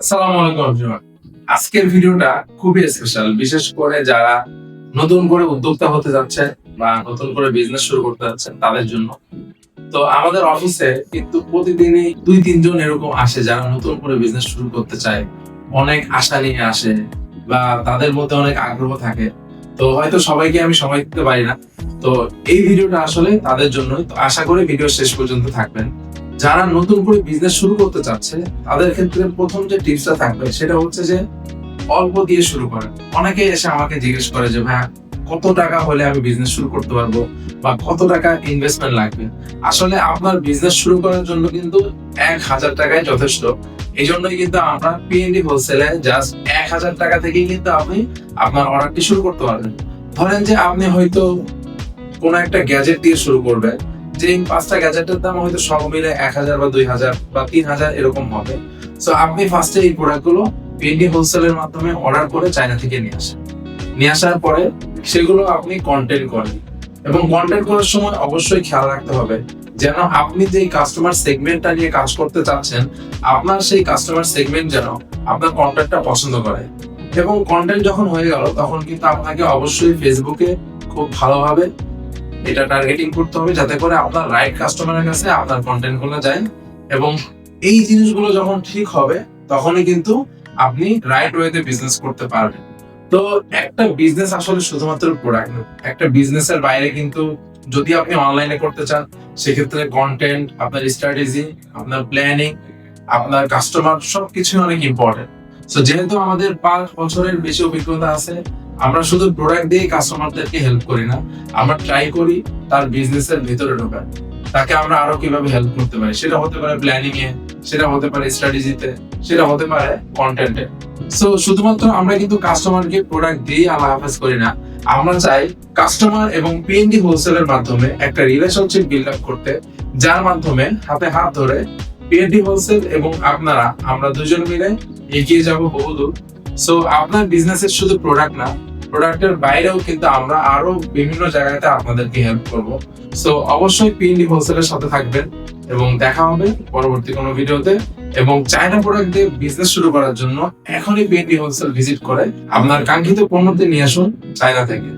আসসালামু আলাইকুম. আজকের ভিডিওটা খুবই স্পেশাল বিশেষ করে যারা নতুন করে উদ্যোক্তা হতে যাচ্ছে বা নতুন করে বিজনেস শুরু করতে যাচ্ছেন তাদের জন্য। তো আমাদের অফিসে কিন্তু প্রতিদিনই দুই, তিনজন এরকম আসে যারা নতুন করে বিজনেস শুরু করতে চায়। অনেক আশা নিয়ে আসে বা তাদের মধ্যে অনেক আগ্রহ থাকে। তো হয়তো সবাইকে আমি সময় দিতে পারি না। তো এই ভিডিওটা আসলে তাদের জন্যই। তো আশা করি ভিডিও শেষ পর্যন্ত থাকবেন। যারা নতুন করে বিজনেস শুরু করতে চাচ্ছে, তাদের ক্ষেত্রে প্রথম যে টিপসটা থাকবে সেটা হচ্ছে যে অল্প দিয়ে শুরু করেন অনেকে এসে আমাকে জিজ্ঞেস করে যে ভাই কত টাকা হলে আমি বিজনেস শুরু করতে পারব? বা কত টাকা ইনভেস্টমেন্ট লাগবে? আসলে আপনার বিজনেস শুরু করার জন্য কিন্তু এক হাজার টাকায় যথেষ্ট। এই জন্যই কিন্তু আমরা পিএনডি হোলসেলে জাস্ট এক হাজার টাকা থেকেই কিন্তু আপনি আপনার অর্ডারটি শুরু করতে পারবেন। ধরেন যে আপনি হয়তো কোনো একটা গ্যাজেট দিয়ে শুরু করবেন। যে পাঁচটা গ্যাজেটের দাম হয়তো সব মিলে এক হাজার বা দুই হাজার বা তিন হাজার এরকম হবে। সো আপনি ফার্স্টে এই প্রোডাক্টগুলো পিএনডি হোলসেলের মাধ্যমে অর্ডার করে চায়না থেকে নিয়ে আসেন। নিয়ে আসার পরে সেগুলো আপনি কন্টেন্ট করেন। এবং কন্টেন্ট করার সময় অবশ্যই খেয়াল রাখতে হবে যেন আপনি যে কাস্টমার সেগমেন্টটা নিয়ে কাজ করতে চাচ্ছেন, আপনার সেই কাস্টমার সেগমেন্ট যেন আপনার কন্টেন্টটা পছন্দ করে। এবং কন্টেন্ট যখন হয়ে গেল, তখন কিন্তু আপনাকে অবশ্যই ফেসবুকে খুব ভালোভাবে এটা টার্গেটিং করতে হবে যাতে করে আপনার রাইট কাস্টমারের কাছে আপনার কন্টেন্টগুলো যায়। এবং এই জিনিসগুলো যখন ঠিক হবে, তখনই কিন্তু আপনি রাইট ওয়েতে বিজনেস করতে পারবেন। তো একটা বিজনেস আসলে শুধুমাত্র প্রোডাক্ট না, একটা বিজনেসের বাইরে কিন্তু যদি আপনি অনলাইনে করতে চান, সেক্ষেত্রে কন্টেন্ট আপনার স্ট্র্যাটেজি আপনার প্ল্যানিং আপনার কাস্টমার সবকিছু অনেক ইম্পর্টেন্ট তো যেহেতু আমাদের পাঁচ বছরের বেশি অভিজ্ঞতা আছে আমরা শুধু প্রোডাক্ট দিয়ে কাস্টমারদেরকে হেল্প করি না, আমরা ট্রাই করি তার বিজনেসের ভিতরে ঢোকার। তাকে আমরা আরও কীভাবে হেল্প করতে পারি? সেটা হতে পারে প্ল্যানিং এ, সেটা হতে পারে স্ট্র্যাটেজিতে সেটা হতে পারে কন্টেন্টে সো শুধুমাত্র আমরা কিন্তু কাস্টমারকে প্রোডাক্ট দিয়ে আল্লাহ হাফেজ করি না। আমরা চাই কাস্টমার এবং পিএনডি হোলসেলের মাধ্যমে একটা রিলেশনশিপ বিল্ড আপ করতে, যার মাধ্যমে হাতে হাত ধরে পিএনডি হোলসেল এবং আপনারা, আমরা দুজন মিলে এগিয়ে যাব বহুদূর। সো আপনার বিজনেসের শুধু প্রোডাক্ট না প্রোডাক্টের বাইরেও কিন্তু আমরা আরও বিভিন্ন জায়গাতে আপনাদেরকে হেল্প করব। সো অবশ্যই পিএনডি হোলসেলের সাথে থাকবেন এবং দেখা হবে পরবর্তী কোনো ভিডিওতে এবং চায়না প্রোডাক্ট দিয়ে বিজনেস শুরু করার জন্য এখনই পিএনডি হোলসেল ভিজিট করে আপনার কাঙ্ক্ষিত পণ্যতে নিয়ে আসুন চায়না থেকে।